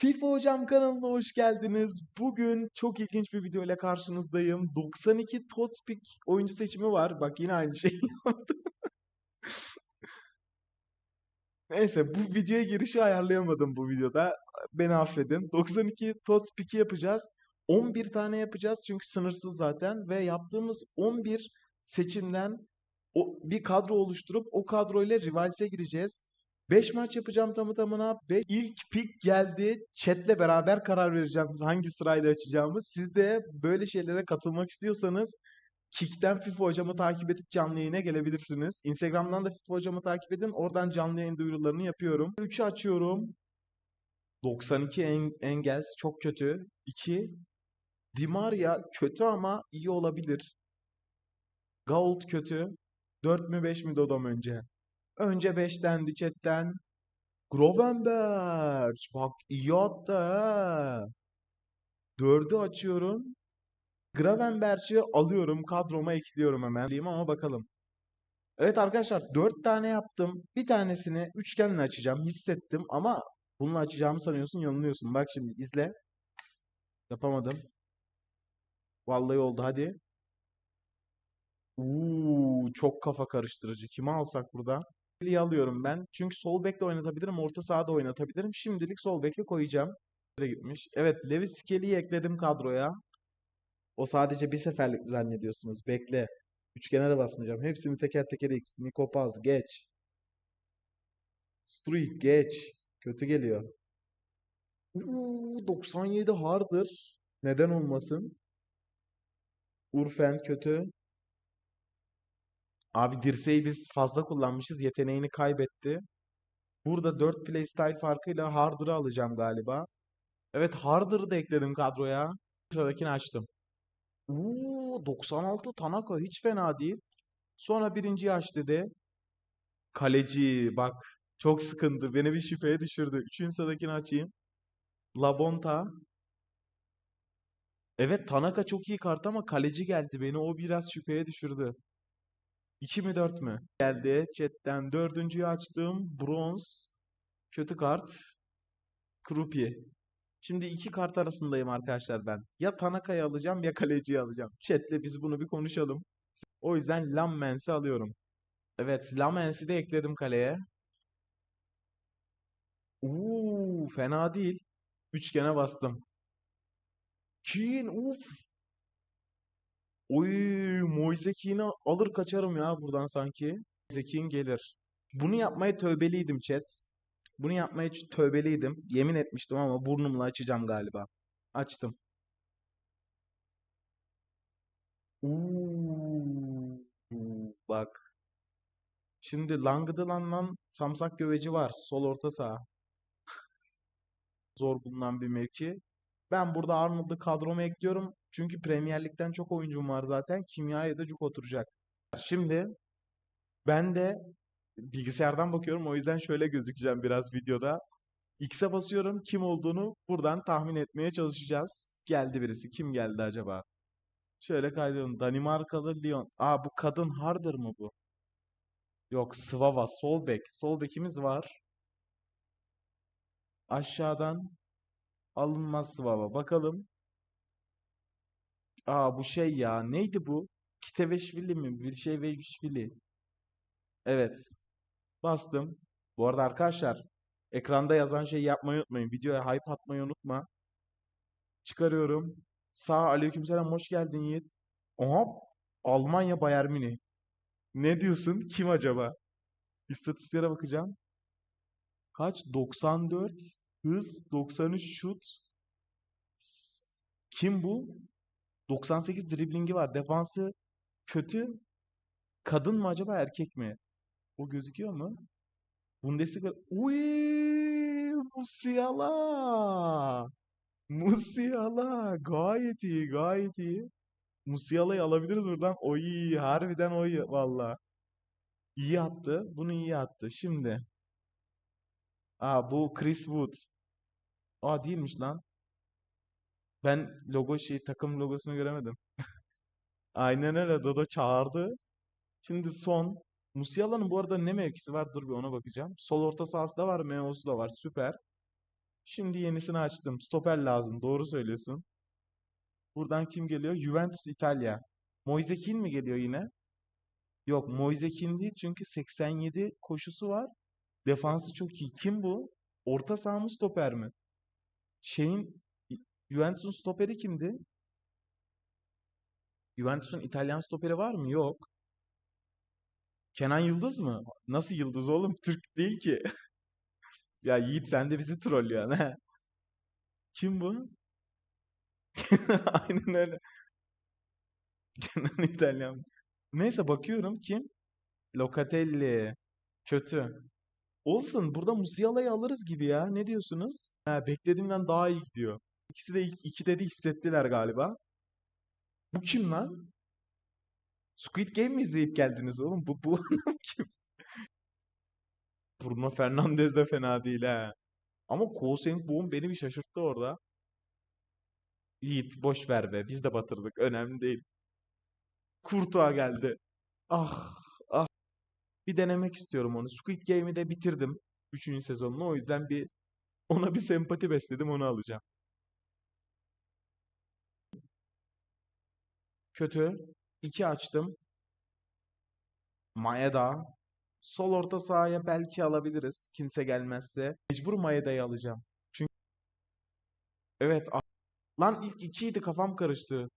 FIFA Hocam kanalına hoş geldiniz. Bugün çok ilginç bir video ile karşınızdayım. 92 Totspik oyuncu seçimi var. Bak yine aynı şeyi yaptım. Neyse bu videoya girişi ayarlayamadım bu videoda. Beni affedin. 92 Totspik'i yapacağız. 11 tane yapacağız çünkü sınırsız zaten ve yaptığımız 11 seçimden bir kadro oluşturup o kadroyla rivalize gireceğiz. 5 maç yapacağım tamı tamına. 5 ilk pick geldi. Chat'le beraber karar vereceğim hangi sırayla açacağımız. Siz de böyle şeylere katılmak istiyorsanız Kick'ten FIFA hocamı takip edip canlı yayına gelebilirsiniz. Instagram'dan da FIFA hocamı takip edin. Oradan canlı yayın duyurularını yapıyorum. 3'ü açıyorum. 92 en Engels çok kötü. 2 Di Maria kötü ama iyi olabilir. Gault kötü. 4 mü 5 mi Dodom önce? Önce 5 dendi. Gravenberch. Bak iyi attı ha. 4'ü açıyorum. Gravenberch'i alıyorum. Kadroma ekliyorum hemen. Diyeyim Ama bakalım. Evet arkadaşlar 4 tane yaptım. Bir tanesini üçgenle açacağım. Hissettim ama bununla açacağımı sanıyorsun yanılıyorsun. Bak şimdi izle. Yapamadım. Vallahi oldu hadi. Uuu çok kafa karıştırıcı. Kimi alsak burada? Skelly'yi alıyorum ben. Çünkü sol bekle oynatabilirim, orta sahada oynatabilirim. Şimdilik sol beke koyacağım. Nereye gitmiş? Evet, Lewis Skelly'yi ekledim kadroya. O sadece bir seferlik zannediyorsunuz? Bekle. Üçgene de basmayacağım. Hepsini teker teker X. Niko Paz geç. Struik geç. Kötü geliyor. Uuu 97 hardır. Neden olmasın? Urfen kötü. Abi dirseği biz fazla kullanmışız. Yeteneğini kaybetti. Burada 4 playstyle farkıyla Harder'ı alacağım galiba. Evet Harder'ı da ekledim kadroya. Sıradakini açtım. Uuu 96 Tanaka hiç fena değil. Sonra birinciyi aç dedi. Kaleci bak çok sıkıntı. Beni bir şüpheye düşürdü. Üçüncü sıradakini açayım. Labonta. Evet Tanaka çok iyi kart ama kaleci geldi. Beni o biraz şüpheye düşürdü. 2 mi 4 mü? Geldi. Chatten dördüncüyü açtım. Bronz. Kötü kart. Krupi. Şimdi iki kart arasındayım arkadaşlar ben. Ya Tanaka'yı alacağım ya kaleciyi alacağım. Chat'le biz bunu bir konuşalım. O yüzden Lammens'i alıyorum. Evet Lammens'i de ekledim kaleye. Uuu fena değil. Üçgene bastım. Keane uf. Oy Moise Keane'i alır kaçarım ya buradan sanki. Keane gelir. Bunu yapmaya tövbeliydim chat. Bunu yapmaya tövbeliydim. Yemin etmiştim ama burnumla açacağım galiba. Açtım. Uuu bak. Şimdi Langıdılan'la Samsak Göveci var. Sol orta saha. Zor bulunan bir mevki. Ben burada Arnold'u kadroma ekliyorum. Çünkü Premier Lig'den çok oyuncum var zaten. Kimyaya da cuk oturacak. Şimdi ben de bilgisayardan bakıyorum. O yüzden şöyle gözükeceğim biraz videoda. X'e basıyorum. Kim olduğunu buradan tahmin etmeye çalışacağız. Geldi birisi. Kim geldi acaba? Şöyle kaydediyorum. Danimarkalı Lyon. Aa bu kadın Harder mı bu? Yok Svava. Sol bek. Sol bekimiz var. Aşağıdan alınmaz Svava. Bakalım. Aa bu şey ya. Neydi bu? Kiteveşvili mi? Bir şey Veşvili. Evet. Bastım. Bu arada arkadaşlar ekranda yazan şeyi yapmayı unutmayın. Videoya hype atmayı unutma. Çıkarıyorum. Sağ aleykümselam hoş geldin Yiğit. Aha Almanya Bayern Münih. Ne diyorsun? Kim acaba? İstatistiklere bakacağım. Kaç? 94 hız, 93 şut. Kim bu? 98 driblingi var. Defansı kötü. Kadın mı acaba erkek mi? O gözüküyor mu? Bundesliga. Uy, Musiala. Musiala. Gayet iyi, gayet iyi. Musiala'yı alabiliriz buradan. Oy, harbiden oy valla. İyi attı. Bunu iyi attı. Şimdi. Aa bu Chris Wood. Aa değilmiş lan. Ben logo şey takım logosunu göremedim. Aynen öyle. Dodo çağırdı. Şimdi son. Musiala'nın bu arada ne mevkisi var? Dur bir ona bakacağım. Sol orta sahası da var. MO'su da var. Süper. Şimdi yenisini açtım. Stoper lazım. Doğru söylüyorsun. Buradan kim geliyor? Juventus İtalya. Moise Kean mi geliyor yine? Yok Moise Kean değil çünkü 87 koşusu var. Defansı çok iyi. Kim bu? Orta saha stoper mi? Şeyin Juventus'un stoperi kimdi? Juventus'un İtalyan stoperi var mı? Yok. Kenan Yıldız mı? Nasıl Yıldız oğlum? Türk değil ki. Ya Yiğit sen de bizi trollüyorsun ha. Kim bu? Aynen öyle. Kenan İtalyan. Neyse bakıyorum kim? Locatelli. Kötü. Olsun burada Musiala'yı alırız gibi ya. Ne diyorsunuz? Ha, beklediğimden daha iyi gidiyor. İkisi de iki dedi hissettiler galiba. Bu kim lan? Squid Game mi izleyip geldiniz oğlum? Bu bu adam kim? Bruno Fernandes de fena değil ha. Ama Koh Boğum beni bir şaşırttı orada. Yiğit boş ver be. Biz de batırdık. Önemli değil. Courtois geldi. Ah. Bir denemek istiyorum onu. Squid Game'i de bitirdim. Üçüncü sezonunu. O yüzden bir ona bir sempati besledim. Onu alacağım. Kötü. İki açtım. Maeda. Sol orta sahaya belki alabiliriz. Kimse gelmezse. Mecbur Maeda'yı alacağım. Çünkü evet. Lan ilk ikiydi kafam karıştı.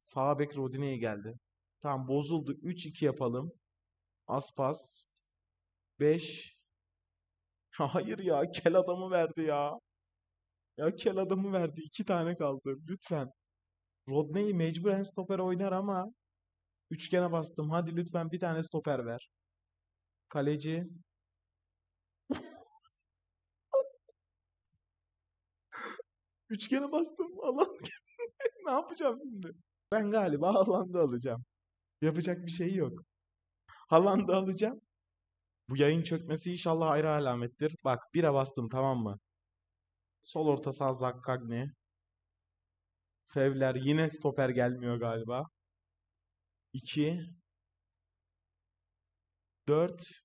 Sağ bek Rodinei geldi. Tamam bozuldu. 3-2 yapalım. Aspas. 5. Hayır ya kel adamı verdi ya. Ya kel adamı verdi. 2 tane kaldı. Lütfen. Rodney mecburen stoper oynar ama üçgene bastım. Hadi lütfen bir tane stoper ver. Kaleci. Üçgene bastım. Allah ne yapacağım şimdi? Ben galiba Haaland'ı alacağım. Yapacak bir şey yok. Haaland'ı alacağım. Bu yayın çökmesi inşallah ayrı alamettir. Bak bire bastım tamam mı? Sol orta saha Zakkagni. Fevler yine stoper gelmiyor galiba. 2 4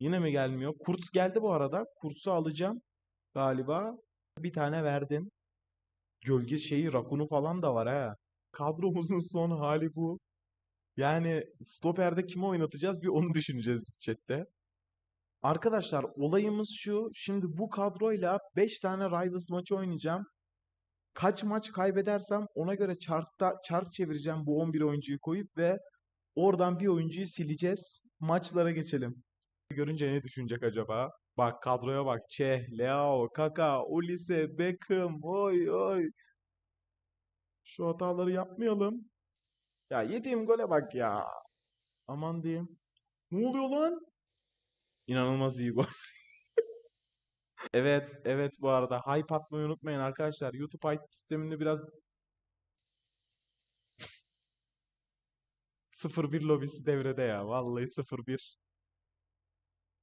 Yine mi gelmiyor? Kurtz geldi bu arada. Kurtz'u alacağım galiba. Bir tane verdin. Gölge şeyi Rakun'u falan da var ha. Kadromuzun son hali bu. Yani stoperde kimi oynatacağız bir onu düşüneceğiz biz chatte. Arkadaşlar olayımız şu. Şimdi bu kadroyla 5 tane Rivals maçı oynayacağım. Kaç maç kaybedersem ona göre çarkta, çark çevireceğim bu 11 oyuncuyu koyup ve oradan bir oyuncuyu sileceğiz. Maçlara geçelim. Görünce ne düşünecek acaba? Bak kadroya bak. Çeh, Leao, Kaka, Olise, Beckham. Oy oy. Şu hataları yapmayalım. Ya yediğim gole bak ya. Aman diyeyim. Ne oluyor lan? İnanılmaz iyi gol. Evet, evet bu arada hype atmayı unutmayın arkadaşlar. YouTube hype sisteminde biraz 0-1 lobisi devrede ya. Vallahi 0-1.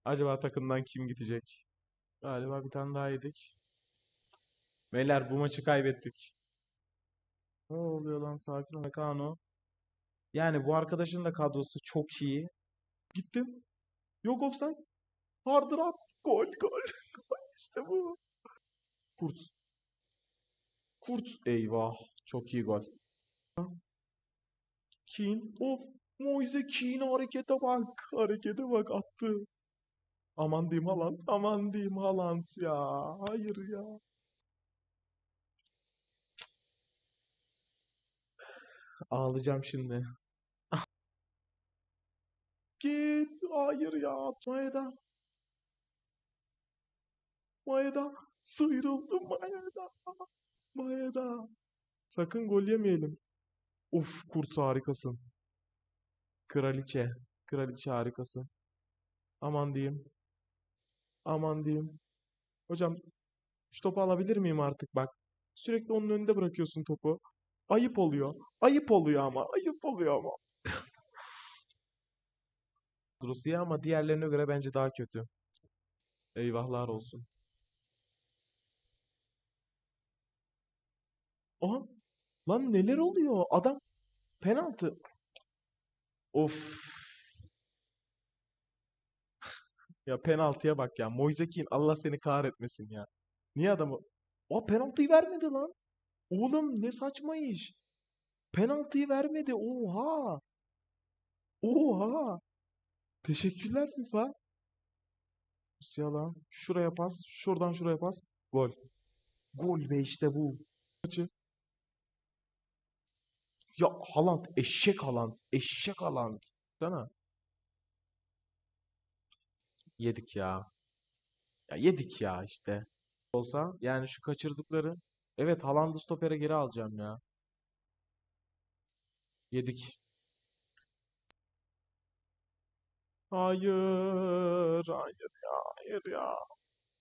Acaba takımdan kim gidecek? Galiba bir tane daha yedik. Beyler bu maçı kaybettik. Ne oluyor lan sakin ol Kano. Yani bu arkadaşın da kadrosu çok iyi. Gittim. Yok offside. Hardır at. Gol gol. İşte bu. Kurt. Kurt. Eyvah. Çok iyi gol. Keane. Of. Moise Keane harekete bak. Harekete bak attı. Aman diyeyim Haaland. Aman diyeyim Haaland ya. Hayır ya. Ağlayacağım şimdi. Hayır ya. Maeda. Maeda. Sıyrıldım Maeda. Maeda. Sakın gol yemeyelim. Uf Kurt harikasın. Kraliçe. Kraliçe harikasın. Aman diyeyim. Aman diyeyim. Hocam şu topu alabilir miyim artık bak. Sürekli onun önünde bırakıyorsun topu. Ayıp oluyor. Ayıp oluyor ama. Ayıp oluyor ama. Rusya ama diğerlerine göre bence daha kötü. Eyvahlar olsun. Aha. Lan neler oluyor? Adam penaltı. Of. Ya penaltıya bak ya. Moise Kean Allah seni kahretmesin ya. Niye adamı... O penaltıyı vermedi lan. Oğlum ne saçma iş. Penaltıyı vermedi. Oha. Oha. Teşekkürler FIFA. Musiala. Şuraya pas. Şuradan şuraya pas. Gol. Gol ve işte bu. Maçı. Ya Haaland. Eşek Haaland. Eşek Haaland. Sana. Yedik ya. Ya yedik ya işte. Olsa yani şu kaçırdıkları. Evet Haaland'ı stopere geri alacağım ya. Yedik. Hayır. Hayır ya. Hayır ya.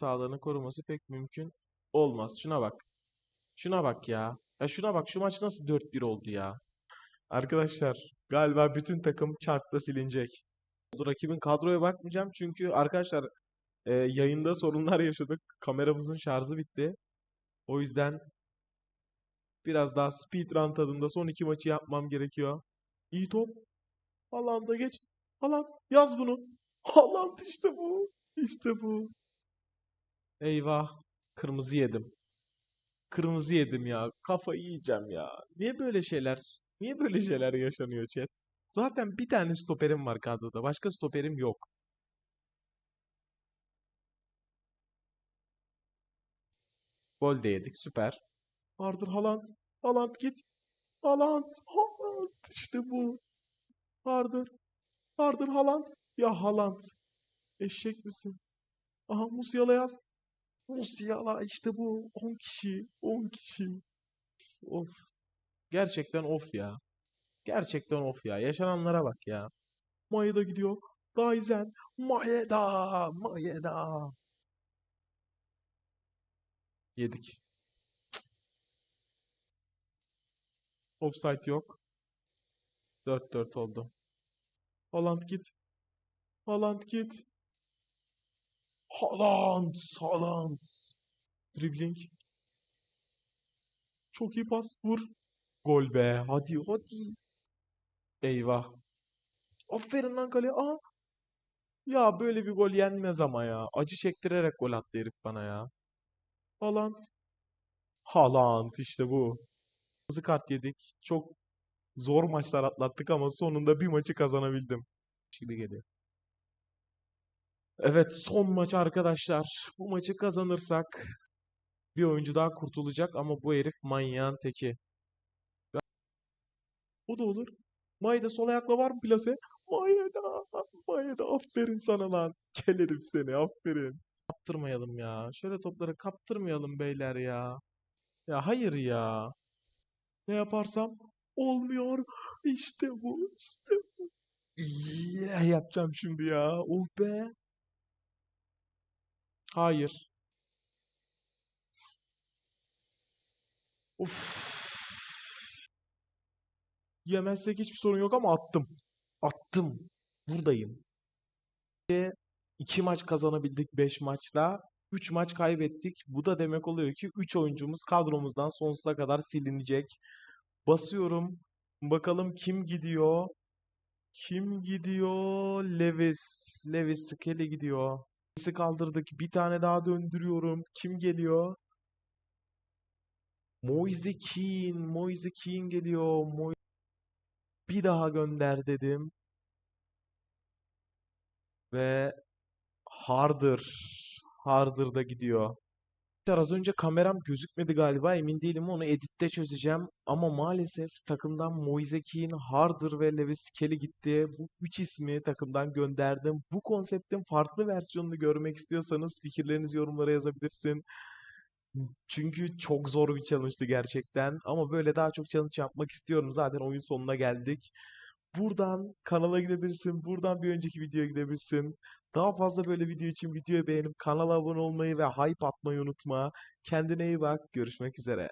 Sağlığını koruması pek mümkün olmaz. Şuna bak. Şuna bak ya. Ya şuna bak. Şu maç nasıl 4-1 oldu ya. Arkadaşlar galiba bütün takım çarkta silinecek. Rakibin kadroya bakmayacağım çünkü arkadaşlar e, yayında sorunlar yaşadık. Kameramızın şarjı bitti. O yüzden biraz daha speedrun tadında son iki maçı yapmam gerekiyor. İyi top. Haaland'a geç. Haaland yaz bunu. Haaland işte bu. İşte bu. Eyvah. Kırmızı yedim. Kırmızı yedim ya. Kafayı yiyeceğim ya. Niye böyle şeyler? Niye böyle şeyler yaşanıyor chat? Zaten bir tane stoperim var kadroda. Başka stoperim yok. Gol de yedik. Süper. Vardır Haaland. Haaland git. Haaland. Haaland. İşte bu. Vardır. Vardır Haaland. Ya Haaland. Eşek misin? Aha Musiala yaz. Musiala işte bu. 10 kişi. 10 kişi. Of. Gerçekten of ya. Gerçekten of ya. Yaşananlara bak ya. Maeda gidiyor. Daizen. Maeda. Maeda. Yedik. Offside yok. 4-4 oldu. Haaland git. Haaland git. Haaland. Haaland. Dribbling. Çok iyi pas. Vur. Gol be. Hadi hadi. Eyvah. Aferin lan kaleye. Aha. Ya böyle bir gol yenmez ama ya. Acı çektirerek gol attı herif bana ya. Haaland. Haaland işte bu. Kırmızı kart yedik. Çok zor maçlar atlattık ama sonunda bir maçı kazanabildim. Gibi geliyor. Evet son maç arkadaşlar. Bu maçı kazanırsak bir oyuncu daha kurtulacak ama bu herif manyağın teki. O da olur. Maeda sol ayakla var mı plase? Maeda. Maeda aferin sana lan. Gelirim seni aferin. Kaptırmayalım ya. Şöyle topları kaptırmayalım beyler ya. Ya hayır ya. Ne yaparsam olmuyor. İşte bu. işte bu. Yeah, yapacağım şimdi ya. Oh be. Hayır. Of. Yemezsek hiçbir sorun yok ama attım. Attım. Buradayım. Ve iki maç kazanabildik 5 maçla. 3 maç kaybettik. Bu da demek oluyor ki 3 oyuncumuz kadromuzdan sonsuza kadar silinecek. Basıyorum. Bakalım kim gidiyor? Kim gidiyor? Lewis. Lewis Skelly gidiyor. Lewis'i kaldırdık. Bir tane daha döndürüyorum. Kim geliyor? Moise Kean. Moise Kean geliyor. Moise bir daha gönder dedim. Ve Harder. Harder da gidiyor. Az önce kameram gözükmedi galiba emin değilim onu editte çözeceğim. Ama maalesef takımdan Moise Kean, Harder ve Lewis Kelly gitti. Bu üç ismi takımdan gönderdim. Bu konseptin farklı versiyonunu görmek istiyorsanız fikirlerinizi yorumlara yazabilirsin. Çünkü çok zor bir challenge'tı gerçekten. Ama böyle daha çok challenge yapmak istiyorum. Zaten oyun sonuna geldik. Buradan kanala gidebilirsin. Buradan bir önceki videoya gidebilirsin. Daha fazla böyle video için videoyu beğenip kanala abone olmayı ve hype atmayı unutma. Kendine iyi bak. Görüşmek üzere.